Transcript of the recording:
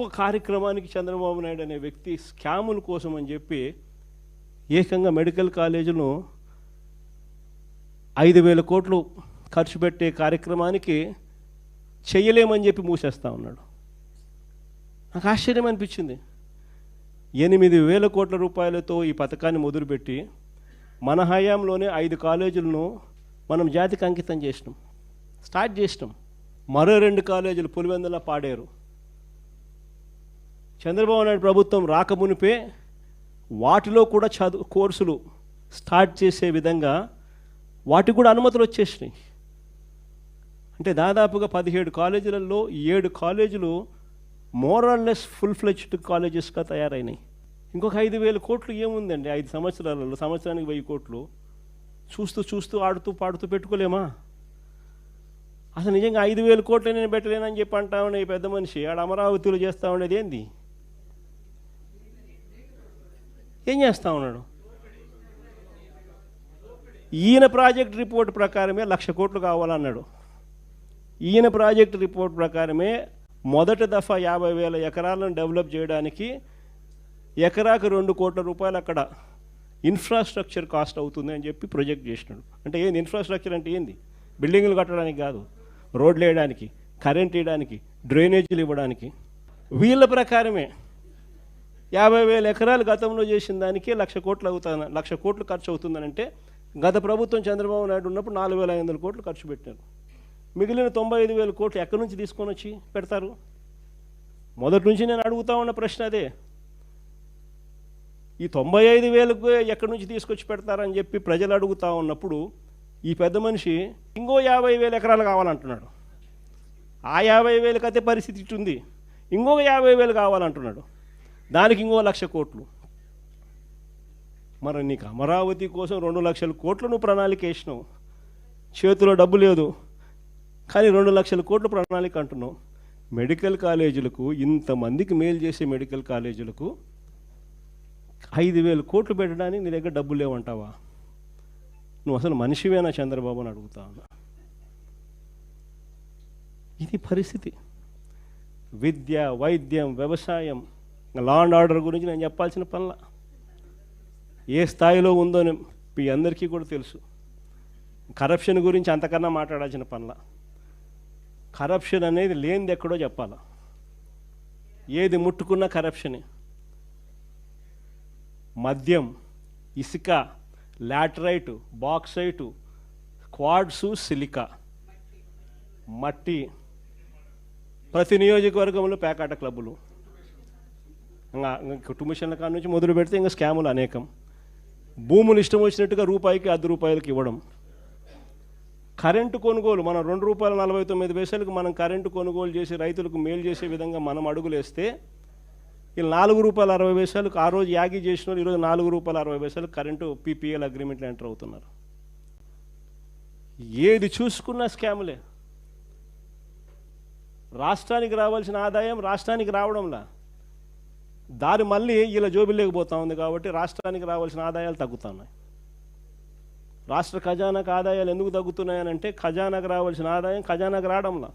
గొప్ప కార్యక్రమానికి చంద్రబాబు నాయుడు అనే వ్యక్తి స్కాముల కోసం అని చెప్పి ఏకంగా మెడికల్ కాలేజీను ఐదు వేల కోట్లు ఖర్చు పెట్టే కార్యక్రమానికి చేయలేమని చెప్పి మూసేస్తా ఉన్నాడు. నాకు ఆశ్చర్యం అనిపించింది. ఎనిమిది వేల కోట్ల రూపాయలతో ఈ పథకాన్ని మొదలుపెట్టి మన హయాంలోనే ఐదు కాలేజీలను మనం జాతికి అంకితం చేసినాం. స్టార్ట్ చేసినాం. మరో రెండు కాలేజీలు పులివెందుల పాడేరు. చంద్రబాబు నాయుడు ప్రభుత్వం రాకమునిపే వాటిలో కూడా చదువు కోర్సులు స్టార్ట్ చేసే విధంగా వాటికి కూడా అనుమతులు వచ్చేసినాయి. అంటే దాదాపుగా పదిహేడు కాలేజీలలో ఏడు కాలేజీలు మోరల్లెస్ ఫుల్ ఫ్లెజ్డ్ కాలేజెస్గా తయారైనాయి. ఇంకొక ఐదు వేల కోట్లు ఏముందండి? ఐదు సంవత్సరాలలో సంవత్సరానికి వెయ్యి కోట్లు. చూస్తూ చూస్తూ ఆడుతూ పాడుతూ పెట్టుకోలేమా? అసలు నిజంగా ఐదు వేల కోట్లు నేను పెట్టలేనని చెప్పి అంటామని పెద్ద మనిషి ఆడ అమరావతిలో చేస్తా ఉండేది ఏంది? ఏం చేస్తా ఉన్నాడు? ఈయన ప్రాజెక్ట్ రిపోర్ట్ ప్రకారమే లక్ష కోట్లు కావాలన్నాడు. ఈయన ప్రాజెక్ట్ రిపోర్ట్ ప్రకారమే మొదటి దఫా యాభై వేల ఎకరాలను డెవలప్ చేయడానికి ఎకరాకు రెండు కోట్ల రూపాయలు అక్కడ ఇన్ఫ్రాస్ట్రక్చర్ కాస్ట్ అవుతుంది అని చెప్పి ప్రొజెక్ట్ చేసినాడు. అంటే ఏంది ఇన్ఫ్రాస్ట్రక్చర్ అంటే ఏంది? బిల్డింగ్లు కట్టడానికి కాదు రోడ్లు వేయడానికి కరెంట్ వేయడానికి డ్రైనేజీలు ఇవ్వడానికి. వీళ్ళ ప్రకారమే యాభై వేల ఎకరాలు గతంలో చేసిన దానికి లక్ష కోట్లు అవుతాను లక్ష కోట్లు ఖర్చు అవుతుందనంటే గత ప్రభుత్వం చంద్రబాబు నాయుడు ఉన్నప్పుడు నాలుగు వేల ఐదు వందల కోట్లు ఖర్చు పెట్టారు. మిగిలిన తొంభై ఐదు వేల కోట్లు ఎక్కడి నుంచి తీసుకొని వచ్చి పెడతారు? మొదటి నుంచి నేను అడుగుతా ఉన్న ప్రశ్న అదే. ఈ తొంభై ఐదు వేలకు ఎక్కడి నుంచి తీసుకొచ్చి పెడతారని చెప్పి ప్రజలు అడుగుతా ఉన్నప్పుడు ఈ పెద్ద మనిషి ఇంకో యాభై వేల ఎకరాలు కావాలంటున్నాడు. ఆ యాభై వేలకు అయితే పరిస్థితి ఇటుంది ఇంకొక యాభై వేలు కావాలంటున్నాడు. దానికి ఇంకో లక్ష కోట్లు. మరి నీకు అమరావతి కోసం రెండు లక్షల కోట్లు నువ్వు ప్రణాళిక వేసినావు. చేతిలో డబ్బు లేదు. కానీ రెండు లక్షల కోట్లు ప్రణాళిక అంటున్నావు. మెడికల్ కాలేజీలకు ఇంతమందికి మేలు చేసే మెడికల్ కాలేజీలకు ఐదు వేలు కోట్లు పెట్టడానికి నీ దగ్గర డబ్బులు లేవంటావా? నువ్వు అసలు మనిషివేనా చంద్రబాబు అని అడుగుతా ఇది పరిస్థితి. విద్య వైద్యం వ్యవసాయం లా అండ్ ఆర్డర్ గురించి నేను చెప్పాల్సిన పనుల. ఏ స్థాయిలో ఉందో మీ అందరికీ కూడా తెలుసు. కరప్షన్ గురించి అంతకన్నా మాట్లాడాల్సిన పనుల. కరప్షన్ అనేది లేనిది ఎక్కడో చెప్పాలా. ఏది ముట్టుకున్నా కరప్షనే మద్యం ఇసుక లాటరైటు బాక్సైటు క్వాడ్సు సిలికా మట్టి. ప్రతి నియోజకవర్గంలో పేకాట క్లబ్బులు. ఇంకా కుటుంబ కుటుంబషన్ల కాడ నుంచి మొదలు పెడితే ఇంకా స్కాములు అనేకం. భూములు ఇష్టం వచ్చినట్టుగా రూపాయికి అర్ధ రూపాయలకి ఇవ్వడం. కరెంటు కొనుగోలు మనం రెండు రూపాయల నలభై తొమ్మిది పైసలకు మనం కరెంటు కొనుగోలు చేసి రైతులకు మేలు చేసే విధంగా మనం అడుగులేస్తే ఈ నాలుగు రూపాయల అరవై పైసలకు ఆ రోజు యాగి చేసిన వాళ్ళు ఈరోజు నాలుగు రూపాయల అరవై పైసలకు కరెంటు పీపీఎల్ అగ్రిమెంట్లు ఎంటర్ అవుతున్నారు. ఏది చూసుకున్నా స్కాములే. రాష్ట్రానికి రావాల్సిన ఆదాయం రాష్ట్రానికి రావడంలా. దారి మళ్ళీ ఇలా జోబిలేకపోతా ఉంది కాబట్టి రాష్ట్రానికి రావాల్సిన ఆదాయాలు తగ్గుతున్నాయి రాష్ట్ర ఖజానాకు ఆదాయాలు ఎందుకు తగ్గుతున్నాయనంటే ఖజానాకు రావాల్సిన ఆదాయం ఖజానాకు రావడంలా.